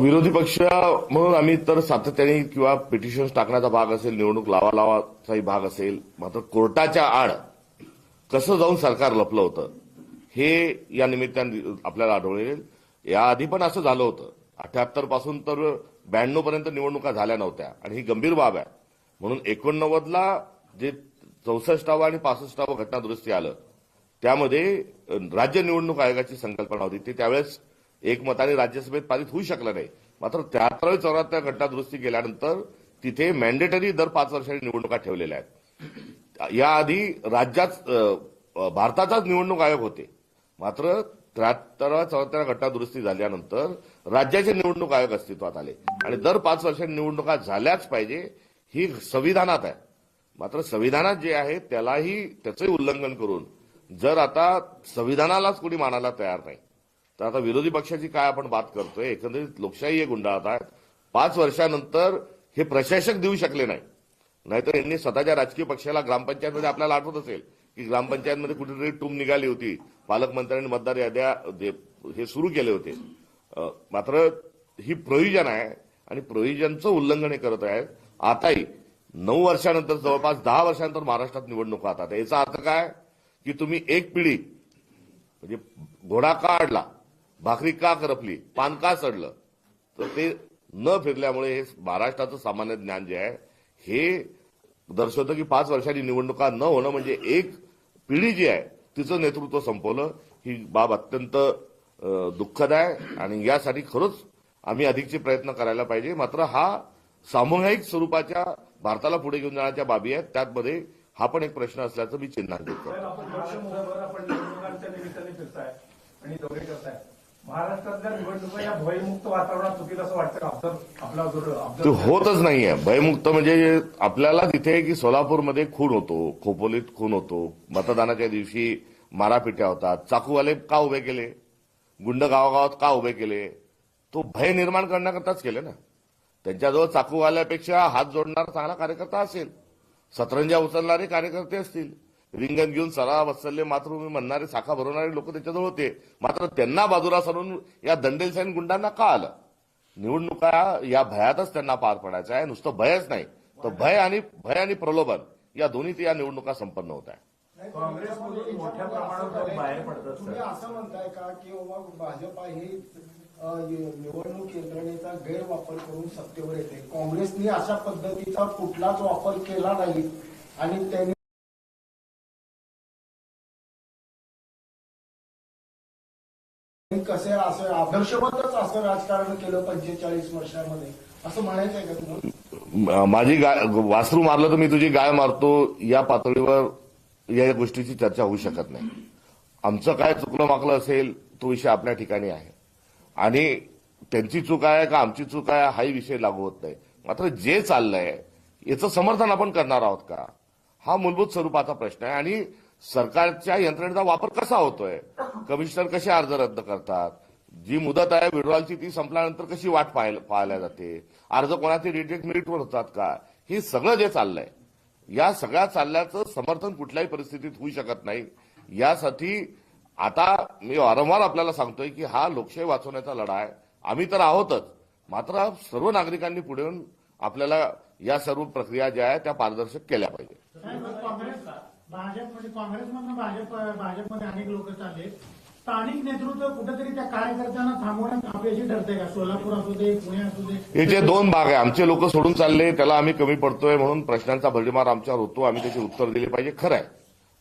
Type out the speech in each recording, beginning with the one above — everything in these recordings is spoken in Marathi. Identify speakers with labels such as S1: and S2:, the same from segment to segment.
S1: विरोधी पक्ष म्हणून.
S2: आम्ही तर सातत्याने किंवा पिटिशन्स टाकण्याचा भाग असेल निवडणूक लावा लावाचाही भाग असेल मात्र कोर्टाच्या आड कसं जाऊन सरकार लपलं होतं हे या निमित्ताने आपल्याला आढळेल याआधी पण असं झालं होतं. अठ्याहत्तरपासून तर ब्याण्णव पर्यंत निवडणुका झाल्या नव्हत्या आणि ही गंभीर बाब आहे. म्हणून एकोणनव्वदला जे चौसष्टावं आणि पासष्टावं घटना दुरुस्ती आलं त्यामध्ये राज्य निवडणूक आयोगाची संकल्पना होती. ती त्यावेळेस एकमताने राज्यसभेत पारित होऊ शकलं नाही. मात्र त्र्याहत्तरावी चौऱ्याहत्तर घटना दुरुस्ती केल्यानंतर तिथे मॅन्डेटरी दर पाच वर्षांनी निवडणुका ठेवलेल्या आहेत. याआधी राज्यात भारताचाच निवडणूक आयोग होते. मात्र त्र्याहत्तराव्या चौऱ्याहत्तर घटना दुरुस्ती झाल्यानंतर राज्याचे निवडणूक आयोग अस्तित्वात आले. आणि दर पाच वर्षांनी निवडणुका झाल्याच पाहिजे ही संविधानात आहे. मात्र संविधानात जे आहे त्यालाही त्याचंही उल्लंघन करून जर आता संविधानालाच कोणी मानायला तयार नाही तर आता विरोधी पक्षाची काय आपण बात करतोय? एकंदरीत लोकशाही हे गुंडाळत आहे पाच वर्षानंतर हे प्रशासक देऊ शकले नाही. नाहीतर यांनी स्वतःच्या राजकीय पक्षाला ग्रामपंचायतमध्ये आपल्याला आठवत असेल की ग्रामपंचायतमध्ये कुठेतरी टूम निघाली होती. पालकमंत्र्यांनी मतदार याद्या जे- हे सुरू केले होते. मात्र ही प्रोव्हिजन आहे आणि प्रोव्हिजनचं उल्लंघन हे करत आहेत. आताही नऊ वर्षानंतर जवळपास दहा वर्षानंतर महाराष्ट्रात निवडणुका आता याचा अर्थ काय? की तुम्ही एक पिढी म्हणजे घोडा काढला भाकरी का करपली? पान का चढलं तर ते न फिरल्यामुळे हे महाराष्ट्राचं सामान्य ज्ञान जे आहे हे दर्शवतं की पाच वर्षांनी निवडणुका न होणं म्हणजे एक पिढी जी आहे तिचं नेतृत्व संपवलं ही बाब अत्यंत दुःखद आहे आणि यासाठी खरंच आम्ही अधिकचे प्रयत्न करायला पाहिजे. मात्र हा सामूहिक स्वरूपाच्या भारताला पुढे घेऊन जाण्याच्या बाबी आहेत. त्यामध्ये हा पण एक प्रश्न असल्याचं मी चिन्हांकित करतो.
S3: महाराष्ट्रातल्या निवडणुका या भयमुक्त वातावरणात होतील असं वाटतं का? ऑब्झर्व आपला जो
S2: ते होतच नाहीये. भयमुक्त म्हणजे आपल्याला तिथे की सोलापूरमध्ये खून होतो खोपोलीत खून होतो. मतदानाच्या दिवशी मारापिट्या होतात. चाकूवाले का उभे केले? गुंड गावागावात का उभे केले? तो भय निर्माण करण्याकरताच केले ना. त्यांच्याजवळ चाकूवाल्यापेक्षा हात जोडणारा चांगला कार्यकर्ता असेल. सतरंजा उचलणारे कार्यकर्ते असतील. रिंगण घेऊन सरा वत्सल्य मातृभूमी म्हणणारे शाखा भरवणारे लोक त्याच्याजवळ होते. मात्र त्यांना बाजूला सरून या दंडेलसाईन गुंडांना का आलं? निवडणुका या भयातच त्यांना पार पडायचं आहे नुसतं भयच नाही. तर भय आणि भय आणि प्रलोभन या दोन्हीत या निवडणुका संपन्न होत आहे
S3: काँग्रेसमधून मोठ्या प्रमाणात बाहेर पडतात,
S4: तुम्ही. असं म्हणताय का की बाबा भाजपा ही निवडणूक यंत्रणेचा गैरवापर करून सत्तेवर येते? काँग्रेसने अशा पद्धतीचा कुठलाच वापर केला नाही आणि त्यांनी आदर्शवतच असं राजकारण केलं पंचेचाळीस वर्षामध्ये. असं म्हणायचं आहे का तुम्हाला?
S2: माझी गाय वासरू मारलं तर मी तुझी गाय मारतो या पातळीवर या गोष्टीची चर्चा होऊ शकत नाही. आमचं काय चुकलं माकलं असेल तो विषय आपल्या ठिकाणी आहे. आणि त्यांची चूक आहे का आमची चूक आहे हाही विषय लागू होत नाही. मात्र जे चाललंय याचं समर्थन आपण करणार आहोत का? हा मूलभूत स्वरूपाचा प्रश्न आहे. आणि सरकारच्या यंत्रणेचा वापर कसा होतोय? कमिशनर कसे अर्ज रद्द करतात? जी मुदत आहे विड्रॉलची ती संपल्यानंतर कशी वाट पाहायला पाहायला जाते? अर्ज कोणाचे रिजेक्ट मेरिटवर होतात का? हे सगळं जे चाललंय या सगळ्या चालल्याचं समर्थन कुठल्याही परिस्थितीत होऊ शकत नाही. यासाठी आता मी वारंवार आपल्याला सांगतोय की हा लोकशाही वाचवण्याचा लढा आहे. आम्ही तर आहोतच. मात्र सर्व नागरिकांनी पुढे येऊन आपल्याला या सर्व प्रक्रिया ज्या आहेत त्या पारदर्शक केल्या पाहिजे.
S5: काँग्रेस म्हणजे काँग्रेसमधून भाजप भाजपमध्ये अनेक लोक चालले. स्थानिक नेतृत्व कुठेतरी त्या कार्यकर्त्यांना थांबवण्यात अपयशी ठरते का? सोलापूर असू दे पुणे असू दे.
S2: हे जे दोन भाग आहे आमचे लोक सोडून चालले त्याला आम्ही कमी पडतोय म्हणून प्रश्नांचा भडीमार आमच्यावर होतो आम्ही त्याची उत्तर दिली पाहिजे खरं आहे.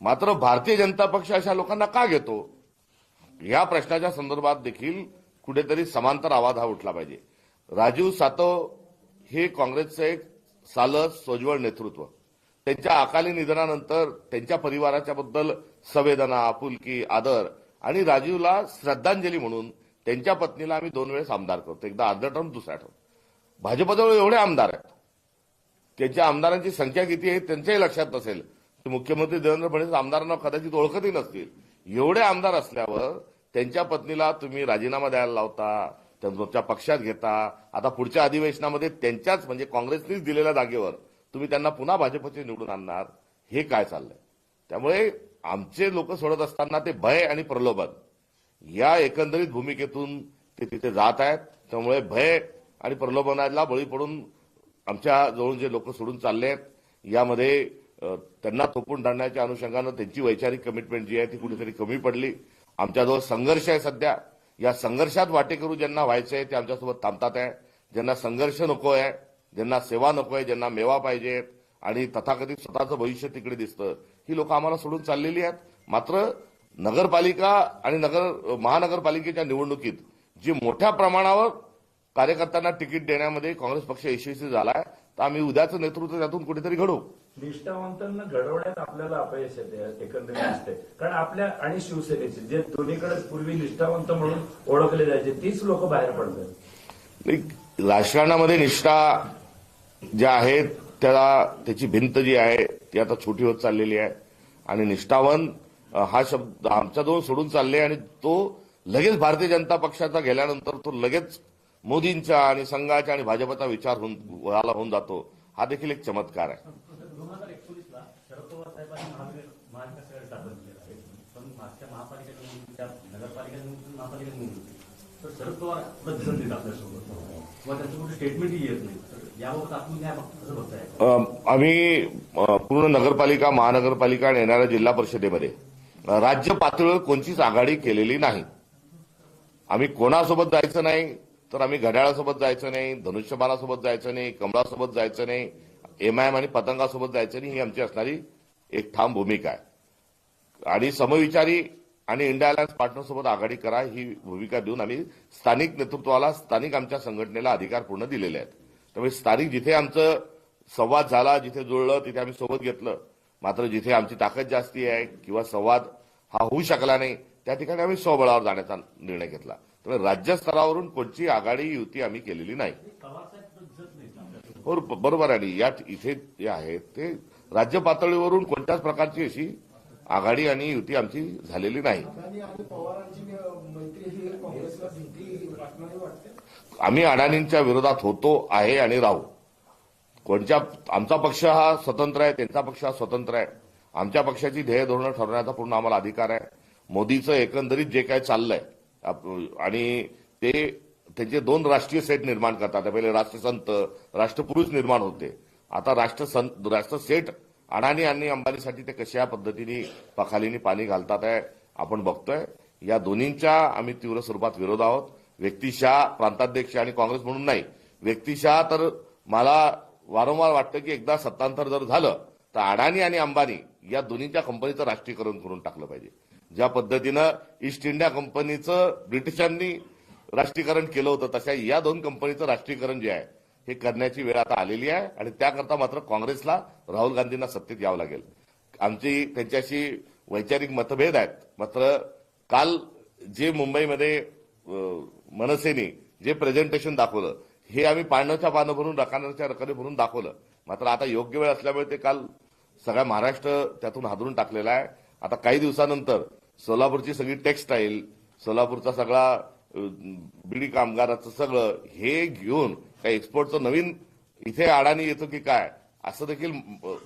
S2: मात्र भारतीय जनता पक्ष अशा लोकांना का घेतो? या प्रश्नाच्या संदर्भात देखील कुठेतरी समांतर आवाज हा उठला पाहिजे. राजीव सातव हे काँग्रेसचं एक सालस सोज्वळ नेतृत्व. त्यांच्या अकाली निधनानंतर त्यांच्या परिवाराच्या बद्दल संवेदना आपुलकी आदर आणि राजीवला श्रद्धांजली म्हणून त्यांच्या पत्नीला आम्ही दोन वेळेस आमदार करतो. एकदा अर्धा टर्म दुसरा टर्म. भाजपजवळ एवढे आमदार आहेत. त्यांच्या आमदारांची संख्या किती आहे त्यांच्याही लक्षात नसेल. मुख्यमंत्री देवेंद्र फडणवीस आमदारांना कदाचित ओळखतही नसतील. एवढे आमदार असल्यावर त्यांच्या पत्नीला तुम्ही राजीनामा द्यायला लावता त्यांच्या पक्षात घेता. आता पुढच्या अधिवेशनामध्ये त्यांच्याच म्हणजे काँग्रेसनेच दिलेल्या जागेवर तुम्ही त्यांना पुन्हा भाजपचे निवडून आणणार. हे काय चाललंय? त्यामुळे आमचे लोक सोडत असताना ते भय आणि प्रलोभन. या एकंदरीत भूमिकेतून ते तिथे जात आहेत. त्यामुळे भय आणि प्रलोभनाला बळी पडून आमच्या जवळून जे लोक सोडून चालले आहेत यामध्ये त्यांना थोपून धरण्याच्या अनुषंगानं त्यांची वैचारिक कमिटमेंट जी आहे ती कुठेतरी कमी पडली. आमच्याजवळ संघर्ष आहे सध्या. या संघर्षात वाटेकरू ज्यांना व्हायचं आहे ते आमच्यासोबत थांबतात आहे. ज्यांना संघर्ष नको आहे ज्यांना सेवा नको आहे ज्यांना मेवा पाहिजे आणि तथाकथित स्वतःचं भविष्य तिकडे दिसतं. ही लोक आम्हाला सोडून चाललेली आहेत. मात्र नगरपालिका आणि नगर महानगरपालिकेच्या निवडणुकीत जी मोठ्या प्रमाणावर कार्यकर्त्यांना तिकीट देण्यामध्ये काँग्रेस पक्ष यशस्वी झाला आहे तर आम्ही उद्याचं नेतृत्व त्यातून कुठेतरी घडवू.
S1: निष्ठावंतांना घडवण्यात आपल्याला अपयश येते एकंदरीत असते कारण आपल्या आणि शिवसेनेचे जे दोन्हीकडे पूर्वी निष्ठावंत म्हणून ओळखले जायचे तीच लोक बाहेर पडतात.
S2: राजकारणामध्ये निष्ठा ज्या आहेत त्याला त्याची भिंत जी आहे ती आता छोटी होत चाललेली आहे. आणि निष्ठावन हा शब्द आमच्याजवळ सोडून चालले आणि तो लगेच भारतीय जनता पक्षाचा गेल्यानंतर तो लगेच मोदींचा आणि संघाचा आणि भाजपचा विचार होऊन व्हायला होऊन जातो. हा देखील एक चमत्कार आहे.
S6: शरद पवार स्टेटमेंटही येत नाही.
S2: आम्ही पूर्ण नगरपालिका महानगरपालिका आणि येणाऱ्या जिल्हा परिषदेमध्ये राज्य पातळीवर कोणतीच आघाडी केलेली नाही. आम्ही कोणासोबत जायचं नाही तर आम्ही घड्याळासोबत जायचं नाही धनुष्यबाणासोबत जायचं नाही कमळासोबत जायचं नाही एमआयएम आणि पतंगासोबत जायचं नाही ही आमची असणारी एक ठाम भूमिका आहे. आणि समविचारी आणि इंडिया अलायन्स पार्टनरसोबत आघाडी करा ही भूमिका देऊन आम्ही स्थानिक नेतृत्वाला स्थानिक आमच्या संघटनेला अधिकार पूर्ण दिलेले आहेत. त्यामुळे स्थानिक जिथे आमचं संवाद झाला जिथे जुळलं तिथे आम्ही सोबत घेतलं. मात्र जिथे आमची ताकद जास्ती आहे किंवा संवाद हा होऊ शकला नाही त्या ठिकाणी आम्ही स्वबळावर जाण्याचा निर्णय घेतला. त्यामुळे राज्यस्तरावरून कोणची आघाडी युती आम्ही केलेली नाही.
S6: हो
S2: बरोबर आहे. आणि या इथे जे आहेत ते राज्य पातळीवरून कोणत्याच प्रकारची अशी आघाडी आणि युती आमची झालेली नाही
S4: अदानी आणि पवारांची अ, मैत्री ही काँग्रेसला भीती वाटणारी वाटते
S2: आम्ही अडाणींच्या विरोधात होतो आहे आणि राहू. कोणत्या आमचा पक्ष हा स्वतंत्र आहे त्यांचा पक्ष हा स्वतंत्र आहे. आमच्या पक्षाची ध्येय धोरणं ठरवण्याचा पूर्ण आम्हाला अधिकार आहे. मोदीचं एकंदरीत जे काय चाललंय आप- आणि ते त्यांचे दोन राष्ट्रीय सेट निर्माण करतात. पहिले राष्ट्रसंत राष्ट्रपुरुष निर्माण होते. आता राष्ट्रसंत राष्ट्रसेठ अडाणी आणि अंबानीसाठी ते कशा पद्धतीने पखालीने पाणी घालतात आहे आपण बघतोय. या दोन्हींच्या आम्ही तीव्र स्वरूपात विरोध आहोत. व्यक्तिशा प्रांताध्यक्ष आणि काँग्रेस म्हणून नाही. व्यक्तिशा तर मला वारंवार वाटतं की एकदा सत्तांतर जर झालं तर अडाणी आणि अंबानी या दोन्हीच्या कंपनीचं राष्ट्रीयकरण करून टाकलं पाहिजे. ज्या पद्धतीनं ईस्ट इंडिया कंपनीचं ब्रिटिशांनी राष्ट्रीयकरण केलं होतं तशा या दोन कंपनीचं राष्ट्रीयकरण जे आहे हे करण्याची वेळ आता आलेली आहे आणि त्याकरता मात्र काँग्रेसला राहुल गांधींना सत्तेत यावं लागेल. आमची त्यांच्याशी वैचारिक मतभेद आहेत. मात्र काल जे मुंबईमध्ये मनसेने जे प्रेझेंटेशन दाखवलं हे आम्ही पाण्याच्या पानं भरून रकानाच्या रकाने भरून दाखवलं. मात्र आता योग्य वेळ असल्यामुळे ते काल सगळा महाराष्ट्र त्यातून हादरून टाकलेला आहे. आता काही दिवसानंतर सोलापूरची सगळी टेक्स्टाईल सोलापूरचा सगळा बीडी बिडी कामगाराचं सगळं हे घेऊन काही एक्सपोर्टचं नवीन इथे अडाणी येतो की काय असं देखील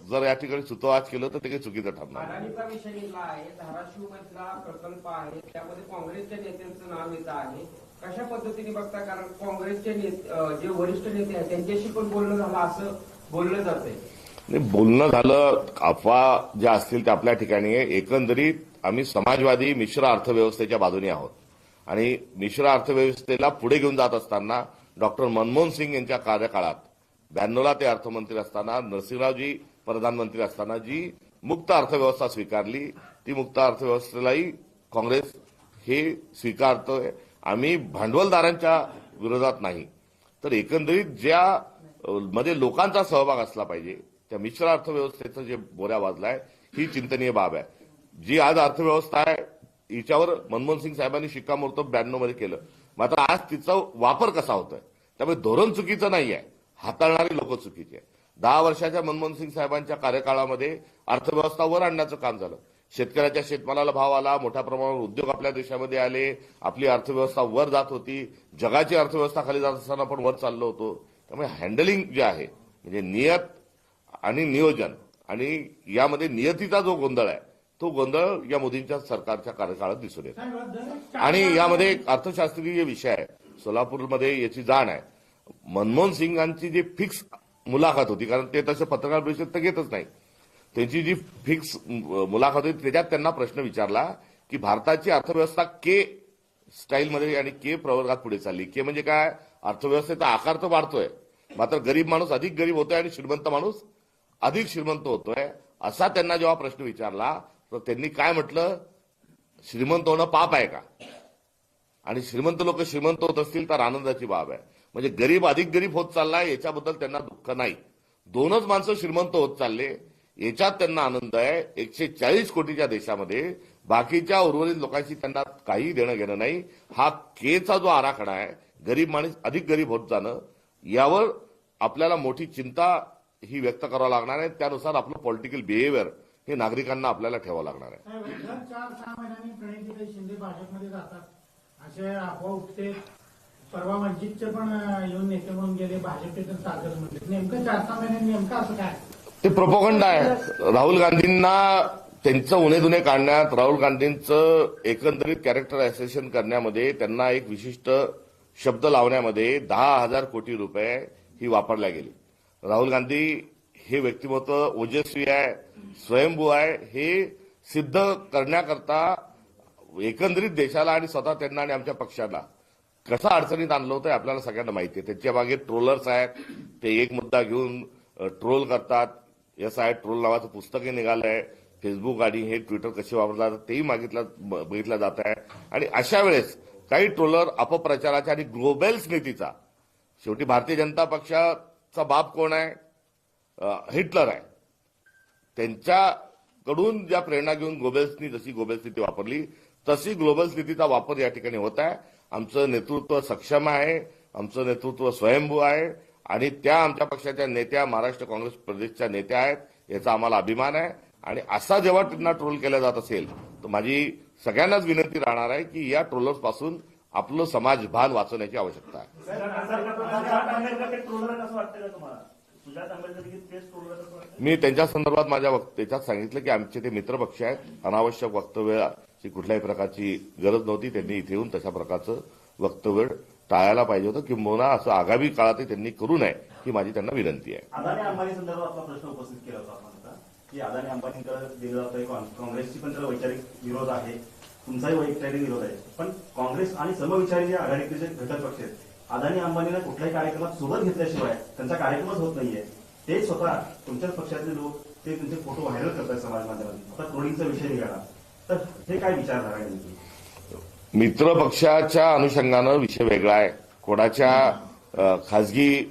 S2: जर या ठिकाणी सुतोवाच केलं तर ते काही चुकीचं ठरणार नाही.
S7: अडाणीचा विषय निघाला आहे धाराशिव मधला प्रकल्प आहे त्यामध्ये काँग्रेसच्या नेत्यांचं नाव येत आहे. कशा पद्धतीने बघता? कारण काँग्रेसचे जे वरिष्ठ नेते आहेत त्यांच्याशी पण बोलणं झालं असं बोललं
S2: बोलणं झालं अफवा ज्या असतील त्या आपल्या ठिकाणी आहे. एकंदरीत आम्ही समाजवादी मिश्र अर्थव्यवस्थेच्या बाजूने आहोत. आणि मिश्र अर्थव्यवस्थेला पुढे घेऊन जात असताना डॉक्टर मनमोहन सिंग यांच्या कार्यकाळात ब्याण्णवला ते अर्थमंत्री असताना नरसिंहरावजी प्रधानमंत्री असताना जी मुक्त अर्थव्यवस्था स्वीकारली ती मुक्त अर्थव्यवस्थेलाही काँग्रेस हे स्वीकारतोय. आम्ही भांडवलदारांच्या विरोधात नाही. तर एकंदरीत ज्या मध्ये लोकांचा सहभाग असला पाहिजे त्या मिश्र अर्थव्यवस्थेचं जे बोऱ्या वाजलाय ही चिंतनीय बाब आहे. जी आज अर्थव्यवस्था आहे हिच्यावर मनमोहन सिंग साहेबांनी शिक्कामोर्तब ब्याण्णवमध्ये केलं. मात्र आज तिचा वापर कसा होतोय? त्यामुळे धोरण चुकीचं नाही आहे हाताळणारी लोक चुकीची आहेत. दहा वर्षाच्या मनमोहन सिंग साहेबांच्या कार्यकाळामध्ये अर्थव्यवस्था वर आणण्याचं काम झालं. शेतकऱ्याच्या शेतमालाला भाव आला मोठ्या प्रमाणावर उद्योग आपल्या देशामध्ये आले आपली अर्थव्यवस्था वर जात होती जगाची अर्थव्यवस्था खाली जात असताना आपण वर चाललो होतो. त्यामुळे हँडलिंग जे आहे म्हणजे नियत आणि नियोजन आणि यामध्ये नियतीचा जो गोंधळ आहे तो गोंधळ या मोदींच्या सरकारच्या कार्यकाळात दिसून येतो. आणि यामध्ये एक अर्थशास्त्रीय विषय आहे सोलापूरमध्ये याची जाण आहे. मनमोहन सिंगांची जी फिक्स मुलाखत होती कारण ते तसे पत्रकार परिषद तर घेतच नाही. त्यांची जी फिक्स मुलाखत होती त्याच्यात त्यांना प्रश्न विचारला की भारताची अर्थव्यवस्था के स्टाईलमध्ये आणि के प्रवर्गात पुढे चालली. के म्हणजे काय? अर्थव्यवस्थेचा आकार तर वाढतोय. मात्र गरीब माणूस अधिक गरीब होतोय आणि श्रीमंत माणूस अधिक श्रीमंत होतोय असा त्यांना जेव्हा प्रश्न विचारला तर त्यांनी काय म्हटलं? श्रीमंत होणं पाप आहे का? आणि श्रीमंत लोक श्रीमंत होत असतील तर आनंदाची बाब आहे. म्हणजे गरीब अधिक गरीब होत चाललाय याच्याबद्दल त्यांना दुःख नाही. दोनच माणसं श्रीमंत होत चालले याच्यात त्यांना आनंद आहे. एकशे चाळीस कोटीच्या देशामध्ये बाकीच्या उर्वरित लोकांशी त्यांना काही देणं घेणं नाही. हा केचा जो आराखडा आहे गरीब माणूस अधिक गरीब होत जाणं यावर आपल्याला मोठी चिंता ही व्यक्त करावं लागणार आहे. त्यानुसार आपलं पॉलिटिकल बिहेवियर हे नागरिकांना आपल्याला ठेवावं लागणार आहे.
S5: परवा वंचितचे पण येऊन नेते म्हणून गेले भाजपचे तर ताकद म्हणले. नेमकं चार सहा महिन्यांनी नेमकं असं काय?
S2: ते प्रोपोगंडा आहे. राहुल गांधींना त्यांचं उणे दुने काढण्यात राहुल गांधींचं एकंदरीत कॅरेक्टर ऍसेशन करण्यामध्ये त्यांना एक विशिष्ट शब्द लावण्यामध्ये दहा हजार कोटी रुपये ही वापरल्या गेली. राहुल गांधी हे व्यक्तिमत्व ओजस्वी आहे स्वयंभू आहे हे सिद्ध करण्याकरता एकंदरीत देशाला आणि स्वतः त्यांना आणि आमच्या पक्षाला कसं अडचणीत आणलं होतं आपल्याला सगळ्यांना माहिती आहे. त्यांच्या मागे ट्रोलर्स आहेत ते एक मुद्दा घेऊन ट्रोल करतात. एस आय ट्रोल नावाचं पुस्तकही निघालंय. फेसबुक आणि हे ट्विटर कसे वापरतात तेही मागितलं बघितलं जात आहे. आणि अशा वेळेस काही ट्रोलर अपप्रचाराच्या आणि ग्लोबल नीतीचा शेवटी भारतीय जनता पक्षाचा बाप कोण आहे? हिटलर आहे. त्यांच्याकडून ज्या प्रेरणा घेऊन गोबेल्सनी जशी गोबेल्स नीती वापरली तशी ग्लोबल नीतीचा वापर या ठिकाणी होत आहे. आमचं नेतृत्व सक्षम आहे आमचं नेतृत्व स्वयंभू आहे आणि त्या आमच्या पक्षाच्या नेत्या महाराष्ट्र काँग्रेस प्रदेशच्या नेत्या आहेत याचा आम्हाला अभिमान आहे. आणि असा जेव्हा त्यांना ट्रोल केला जात असेल तर माझी सगळ्यांनाच विनंती राहणार आहे की या ट्रोलर्सपासून आपलं समाज भान वाचवण्याची आवश्यकता आहे. मी त्यांच्या संदर्भात माझ्या वक्तव्यात सांगितलं की आमचे ते मित्रपक्ष आहेत अनावश्यक वक्तव्याची कुठल्याही प्रकारची गरज नव्हती. त्यांनी इथे येऊन तशा प्रकारचं वक्तव्य टाळायला पाहिजे होतं. किंबहुना असं आगामी काळातही त्यांनी करू नये ही माझी त्यांना विनंती आहे.
S6: अदानी अंबानी संदर्भात प्रश्न उपस्थित केला होता की अदानी अंबानींकडे जातोय काँग्रेसची पण वैचारिक विरोध आहे. तुमचाही वैचारिक विरोध आहे. पण काँग्रेस आणि समविचारी जे आघाडीचे जे घटक पक्ष आहेत अदानी अंबानीला कुठल्याही कार्यक्रमात सोबत घेतल्याशिवाय त्यांचा कार्यक्रमच होत नाहीये. ते स्वतः तुमच्याच पक्षातले लोक ते तुमचे फोटो व्हायरल करतात समाज माध्यमातून. आता ट्रोलिंगचा विषय निघाला? तर हे काय विचारधारा नेमकी?
S2: मित्र पक्षाच्या अनुषंगानं विषय वेगळा आहे. कोणाच्या खासगी खाजगी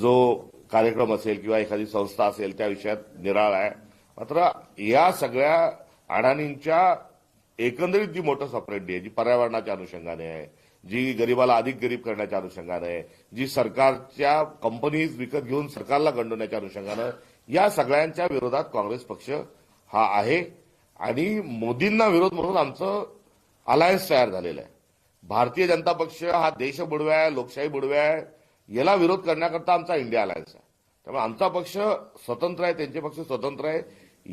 S2: जो कार्यक्रम असेल किंवा एखादी संस्था असेल त्या विषयात निराळ आहे. मात्र या सगळ्या अडाणींच्या एकंदरीत जी मोठं सपरेटी आहे जी पर्यावरणाच्या अनुषंगाने आहे जी गरिबाला अधिक गरीब करण्याच्या अनुषंगाने आहे जी सरकारच्या कंपनीज विकत घेऊन सरकारला गंडवण्याच्या अनुषंगानं या सगळ्यांच्या विरोधात काँग्रेस पक्ष हा आहे. आणि मोदींना विरोध म्हणून आमचं अलायन्स तयार झालेलं आहे. भारतीय जनता पक्ष हा देश बुडव्या आहे लोकशाही बुडव्या आहे याला विरोध करण्याकरता आमचा इंडिया अलायन्स आहे. त्यामुळे आमचा पक्ष स्वतंत्र आहे त्यांचे पक्ष स्वतंत्र आहे.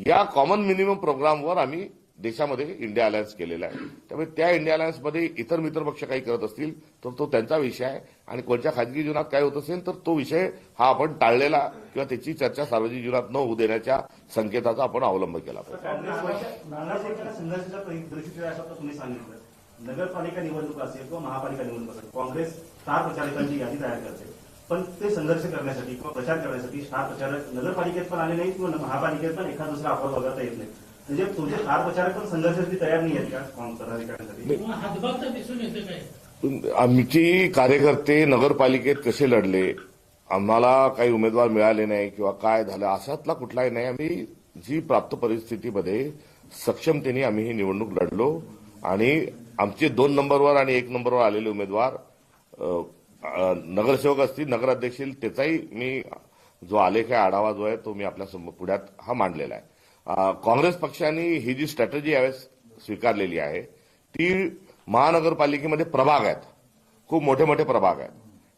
S2: या कॉमन मिनिमम प्रोग्रामवर आम्ही देशामध्ये इंडिया अलायन्स केलेला आहे. त्यामुळे त्या इंडिया अलायन्समध्ये इतर मित्रपक्ष काही करत असतील तर तो त्यांचा विषय आहे. आणि कोणत्या खाजगी जीवनात काय होत असेल तर तो विषय हा आपण टाळलेला किंवा त्याची चर्चा सार्वजनिक जीवनात न होऊ देण्याच्या संकेताचा आपण अवलंब केला पाहिजे.
S6: नगरपालिका निवडणूक असेल किंवा महापालिका निवडणूक असेल काँग्रेस स्टार प्रचारकांची यादी तयार करते. पण ते संघर्ष करण्यासाठी किंवा प्रचार करण्यासाठी स्टार प्रचारक नगरपालिकेत पण आले नाही किंवा महापालिकेत पण एखाद दुसरा अपवाद वगळता येत नाही. म्हणजे पण संघर्षासाठी तयार नाही आहेत का? काँग्रेस पदाधिकाऱ्यांसाठी?
S5: हातभाग तर दिसून येते काय?
S2: आमची कार्यकर्ते नगरपालिकेत कसे लढले? आम्हाला काही उमेदवार मिळाले नाही किंवा काय झालं? अशातला कुठलाही नाही. आम्ही जी प्राप्त परिस्थितीमध्ये सक्षमतेने आम्ही ही निवडणूक लढलो आणि आमचे दोन नंबरवर आणि एक नंबरवर आलेले उमेदवार नगरसेवक असतील नगराध्यक्ष त्याचाही मी जो आलेख आहे आढावा जो आहे तो मी आपल्यासमोर पुढ्यात हा मांडलेला आहे. काँग्रेस पक्षाने ही जी स्ट्रॅटेजी यावेळेस स्वीकारलेली आहे ती महानगरपालिकेमध्ये प्रभाग आहेत. खूप मोठे मोठे प्रभाग आहेत.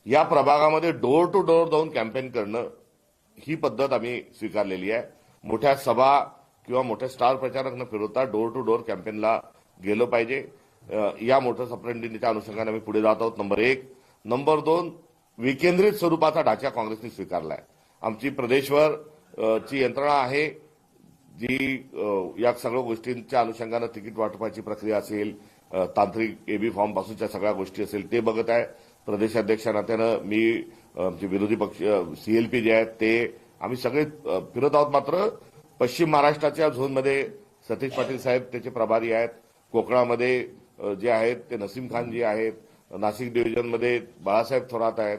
S2: या प्रभागामध्ये डोर टू डोर जाऊन कॅम्पेन करणं ही पद्धत आम्ही स्वीकारलेली आहे. मोठ्या सभा किंवा मोठ्या स्टार प्रचारक न फिरवता डोर टू डोर कॅम्पेनला गेलं पाहिजे. या मोठ्या सप्रेंडीच्या अनुषंगाने आम्ही पुढे जात आहोत. नंबर एक. नंबर दोन विकेंद्रित स्वरूपाचा ढाचा काँग्रेसने स्वीकारला आहे आमची प्रदेशवर ची यंत्रणा आहे. जी या सगळ्या गोष्टींच्या अनुषंगानं तिकीट वाटपाची प्रक्रिया असेल तांत्रिक एबी फॉर्म पासूनच्या सगळ्या गोष्टी असेल ते बघत आहे. प्रदेशाध्यक्ष नात्यानं मी आमचे विरोधी पक्ष सीएलपी जे आहेत ते आम्ही सगळे फिरत आहोत मात्र पश्चिम महाराष्ट्राच्या झोनमध्ये सतीश पाटील साहेब त्याचे प्रभारी आहेत. कोकणामध्ये जे आहेत ते नसीम खान जे आहेत. नाशिक डिव्हिजनमध्ये बाळासाहेब थोरात आहेत.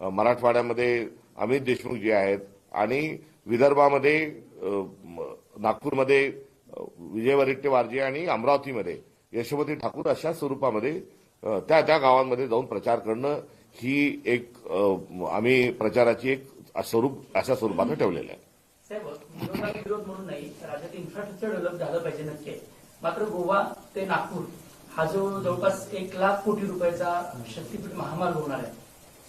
S2: मराठवाड्यामध्ये अमित देशमुख जे आहेत. आणि विदर्भामध्ये नागपूरमध्ये विजय वरिट्टेवारजी आणि अमरावतीमध्ये यशोमती ठाकूर अशा स्वरूपामध्ये त्या त्या गावांमध्ये जाऊन प्रचार करणं ही एक आम्ही प्रचाराची एक स्वरूप अशा स्वरूपानं ठेवलेलं आहे.
S8: विरोध म्हणून नाही राज्यात इन्फ्रास्ट्रक्चर डेव्हलप झालं पाहिजे नक्की. मात्र गोवा ते नागपूर हा जो जवळपास एक लाख कोटी रुपयाचा शक्तीपीठ महामार्ग होणार आहे.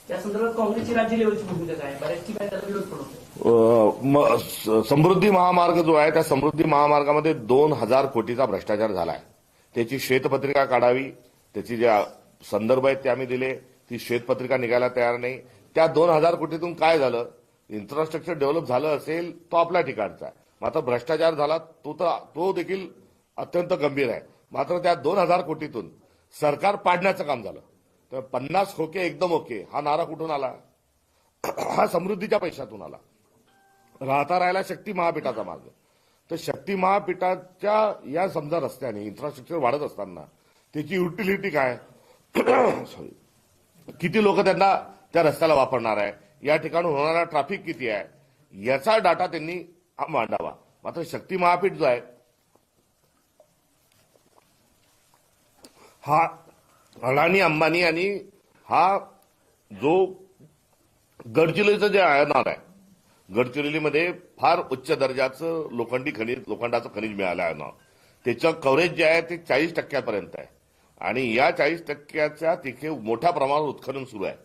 S8: त्या संदर्भात काँग्रेसची राज्य लेवलची भूमिका काय बऱ्याच ठिकाणी त्याला विरोध
S2: पडतो समृद्धी महामार्ग जो आहे त्या समृद्धी महामार्गामध्ये दोन हजार कोटीचा भ्रष्टाचार झाला आहे त्याची श्वेतपत्रिका काढावी त्याची ज्या संदर्भ आहेत ते आम्ही दिले ती श्वेतपत्रिका निघायला तयार नाही. त्या दोन हजार कोटीतून काय झालं? इन्फ्रास्ट्रक्चर डेव्हलप झालं असेल तो आपल्या ठिकाणचा आहे. मात्र भ्रष्टाचार झाला तो तर तो देखील अत्यंत गंभीर आहे. मात्र त्या दोन हजार कोटीतून सरकार पाडण्याचं काम झालं. तर पन्नास खोके एकदम ओके. हा नारा कुठून आला? हा समृद्धीच्या पैशातून आला. राहता राहिला शक्ती महापीठाचा मार्ग. तर शक्ती महापीठाच्या या समजा रस्त्याने इन्फ्रास्ट्रक्चर वाढत असताना त्याची युटिलिटी काय? सॉरी किती लोक त्यांना त्या रस्त्याला वापरणार आहे? या ठिकाणी होणारा ट्रॅफिक किती आहे? याचा डाटा त्यांनी मांडावा. मात्र शक्ती महापीठ जो आहे हा अडाणी अंबानी आणि हा जो गडचिरोलीचं जे आयनार आहे गडचिरोलीमध्ये फार उच्च दर्जाचं लोखंडी खनिज लोखंडाचं खनिज मिळालं आहे ना त्याचं कव्हरेज जे आहे ते चाळीस टक्क्यापर्यंत आहे. आणि या चाळीस टक्क्याच्या तिथे मोठ्या प्रमाणात उत्खनन सुरू आहे.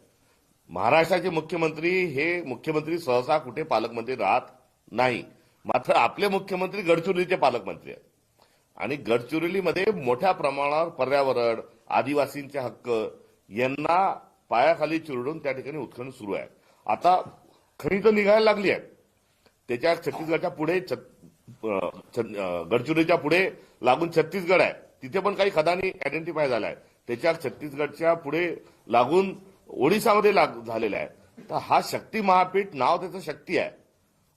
S2: महाराष्ट्राचे मुख्यमंत्री हे मुख्यमंत्री सहसा कुठे पालकमंत्री राहत नाही. मात्र आपले मुख्यमंत्री गडचिरोलीचे पालकमंत्री आहेत. आणि गडचिरोलीमध्ये मोठ्या प्रमाणावर पर्यावरण आदिवासींचे हक्क यांना पायाखाली चिरडून त्या ठिकाणी उत्खनन सुरू आहे. आता खनिज निघायला लागली आहे. त्याच्या छत्तीसगडच्या पुढे छत- गडचिरोलीच्या पुढे लागून छत्तीसगड आहे. तिथे पण काही खदानी आयडेंटिफाय झाल्या. आहेत त्याच्या छत्तीसगडच्या पुढे लागून ओडिसामध्ये लाग झालेला आहे. तर हा शक्ती महापीठ नाव त्याचं शक्ती आहे.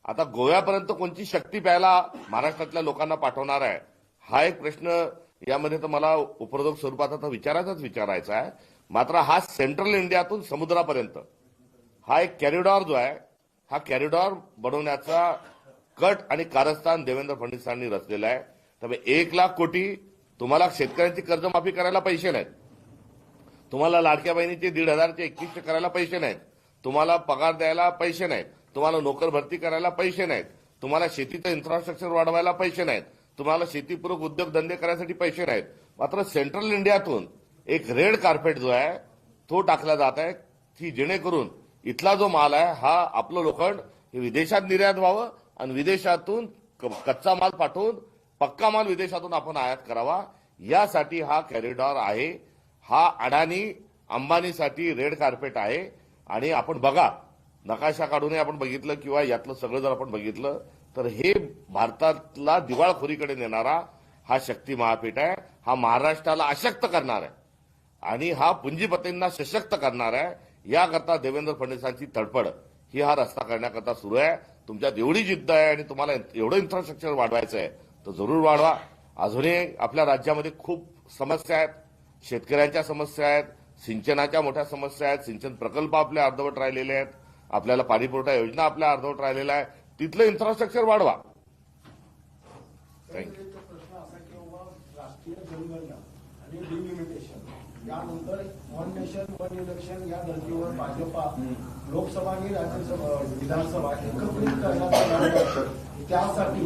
S2: आता गोव्यापर्यंत कोणती शक्ती प्यायला महाराष्ट्रातल्या लोकांना पाठवणार आहे? हा एक प्रश्न यामध्ये तर मला उपरोधक स्वरूपात आता विचारायचाच विचारायचा आहे. मात्र हा सेंट्रल इंडियातून समुद्रापर्यंत हा एक कॅरिडॉर जो आहे हा कॅरिडॉर बनवण्याचा कट आणि कारस्थान देवेंद्र फडणवीसांनी रचलेला आहे. त्यामुळे एक लाख कोटी तुम्हाला शेतकऱ्यांची कर्जमाफी करायला पैसे नाहीत. तुम्हाला लाडक्या बहिणीचे दीड हजारचे एकवीसशे करायला पैसे नाहीत. तुम्हाला पगार द्यायला पैसे नाहीत. तुम्हाला नोकर भरती करायला पैसे नाहीत. तुम्हाला शेतीचं इन्फ्रास्ट्रक्चर वाढवायला पैसे नाहीत. तुम्हाला शेतीपूरक उद्योगधंदे करायसाठी पैसे नाहीत. मात्र सेंट्रल इंडियातून एक रेड कार्पेट जो आहे तो टाकला जात आहे. की जेणेकरून इथला जो माल आहे हा आपलं लोखंड हे विदेशात निर्यात व्हावं आणि विदेशातून क- कच्चा माल पाठवून पक्का माल विदेशातून आपण आयात करावा. यासाठी हा कॅरिडॉर आहे. हा अडाणी अंबानीसाठी रेड कार्पेट आहे. आणि आपण बघा नकाशा काढूनही आपण बघितलं किंवा यातलं सगळं जर आपण बघितलं तर हे भारतातला दिवाळखोरीकडे नेणारा हा शक्ती महापीठ आहे. हा महाराष्ट्राला अशक्त करणार आहे. आणि हा पुंजीपतींना सशक्त करणार आहे. याकरता देवेंद्र फडणवीसांची तडफड ही हा रस्ता करण्याकरता सुरू आहे. तुमच्यात एवढी जिद्द आहे आणि तुम्हाला एवढं इन्फ्रास्ट्रक्चर वाढवायचं आहे तर जरूर वाढवा. अजूनही आपल्या राज्यामध्ये खूप समस्या आहेत. शेतकऱ्यांच्या समस्या आहेत. सिंचनाच्या मोठ्या समस्या आहेत. सिंचन प्रकल्प आपले अर्धवट राहिलेले आहेत. आपल्याला पाणीपुरवठा योजना आपल्या अर्धवट राहिलेल्या आहे. तिथलं इन्फ्रास्ट्रक्चर वाढवा. थँक्यू
S4: राष्ट्रीय जनगणना आणि डिलिमिटेशन यानंतर वन नेशन वन इलेक्शन या धर्तीवर भाजपा लोकसभा आणि राज्यसभा विधानसभा एकत्रित करण्याचा त्यासाठी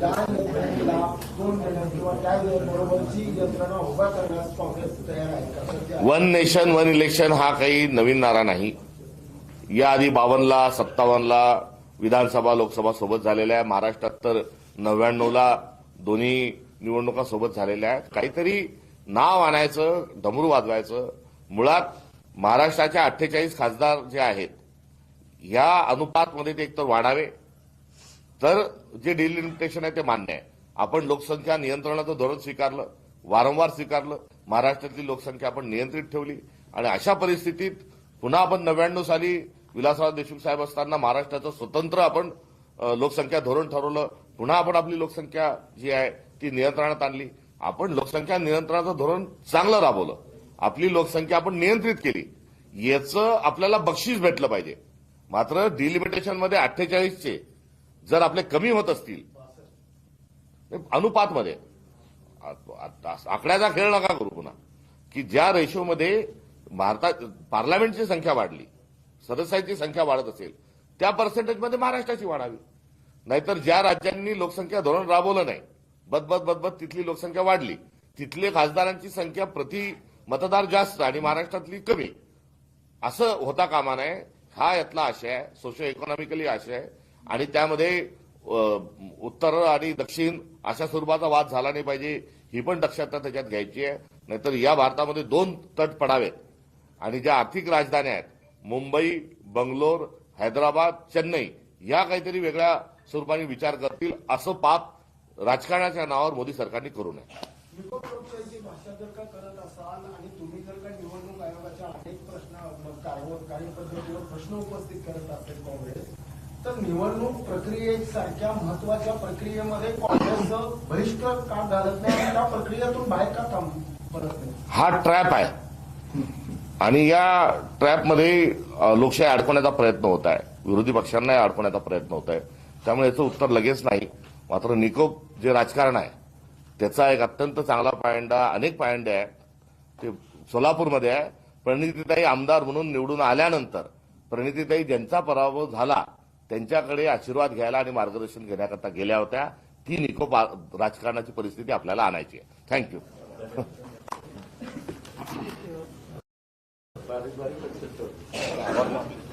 S4: त्या यंत्रणेला दोन किंवा त्या बरोबरची यंत्रणा उभा करण्यास काँग्रेस तयार आहे
S2: वन नेशन वन इलेक्शन हा काही नवीन नारा नाही. याआधी बावन्नला सत्तावन्नला विधानसभा लोकसभा सोबत झालेल्या आहे. महाराष्ट्रात तर नव्याण्णवला दोन्ही निवडणुका सोबत झालेल्या आहेत. काहीतरी नाव आणायचं डमरू वाजवायचं. मुळात महाराष्ट्राच्या अठ्ठेचाळीस खासदार जे आहेत या अनुपातमध्ये ते एकतर वाढावे. तर जे डिलिमिटेशन आहे ते मान्य आहे. आपण लोकसंख्या नियंत्रणाचं धोरण स्वीकारलं वारंवार स्वीकारलं. महाराष्ट्रातली लोकसंख्या आपण नियंत्रित ठेवली. आणि अशा परिस्थितीत पुन्हा आपण नव्याण्णव साली विलासराव देशमुख साहेब असताना महाराष्ट्राचं स्वतंत्र आपण लोकसंख्या धोरण ठरवलं पुन्हा आपण आपली लोकसंख्या जी आहे ती नियंत्रणात आणली. आपण लोकसंख्या नियंत्रणाचं धोरण चांगलं राबवलं. आपली लोकसंख्या आपण नियंत्रित केली. याचं आपल्याला बक्षीस भेटलं पाहिजे. मात्र डिलिमिटेशनमध्ये अठ्ठेचाळीसचे जर आपले कमी होत असतील अनुपातमध्ये आकड्याचा खेळ नका करू पुन्हा. की ज्या रेशोमध्ये भारतात पार्लमेंटची संख्या वाढली सदस्यांची संख्या वाढत असेल त्या पर्सेंटेजमध्ये महाराष्ट्राची वाढावी. नाहीतर ज्या राज्यांनी लोकसंख्या धोरण राबवलं नाही बदबद बदबद तिथली लोकसंख्या वाढली. तिथले खासदारांची संख्या प्रति मतदार जास्त आणि महाराष्ट्रातली कमी. असं होता कामा नये. हा यातला आशय आहे. सोशो इकॉनॉमिकली आशय आहे. आणि त्यामध्ये उत्तर आणि दक्षिण अशा स्वरूपाचा वाद झाला नाही पाहिजे. ही पण दक्षता त्याच्यात घ्यायची आहे. नाहीतर या भारतामध्ये दोन तट पडावेत. आणि ज्या आर्थिक राजधान्या आहेत मुंबई बंगलोर हैदराबाद चेन्नई या काहीतरी वेगळ्या स्वरूपाने विचार करतील असं पाप राजकारणाच्या नावावर मोदी सरकारने करू नये.
S4: निकोप लोकशाहीची भाषा जर का करत असाल आणि तुम्ही जर का निवडणूक आयोगाच्या अनेक प्रश्न कार्य कार्यपद्धतीवर प्रश्न उपस्थित करत असेल काँग्रेस तर निवडणूक प्रक्रियेसारख्या महत्त्वाच्या प्रक्रियेमध्ये काँग्रेसचं बहिष्कार का घालत नाही त्या प्रक्रियेतून बाहेर का थांब परत नाही?
S2: हा ट्रॅप आहे. आणि या ट्रॅपमध्ये लोकशाही अडकवण्याचा प्रयत्न होत आहे. विरोधी पक्षांनाही अडकवण्याचा प्रयत्न होत आहे. त्यामुळे याचं उत्तर लगेच नाही. मात्र निकोप जे राजकारण आहे त्याचा एक अत्यंत चांगला पायंडा अनेक पायंडे आहेत. ते सोलापूरमध्ये आहे. प्रणितीताई आमदार म्हणून निवडून आल्यानंतर प्रणितीताई ज्यांचा पराभव झाला त्यांच्याकडे आशीर्वाद घ्यायला आणि मार्गदर्शन घेण्याकरता गेल्या होत्या ती निकोप राजकारणाची परिस्थिती आपल्याला आणायची आहे. Thank you varios, varios sectores.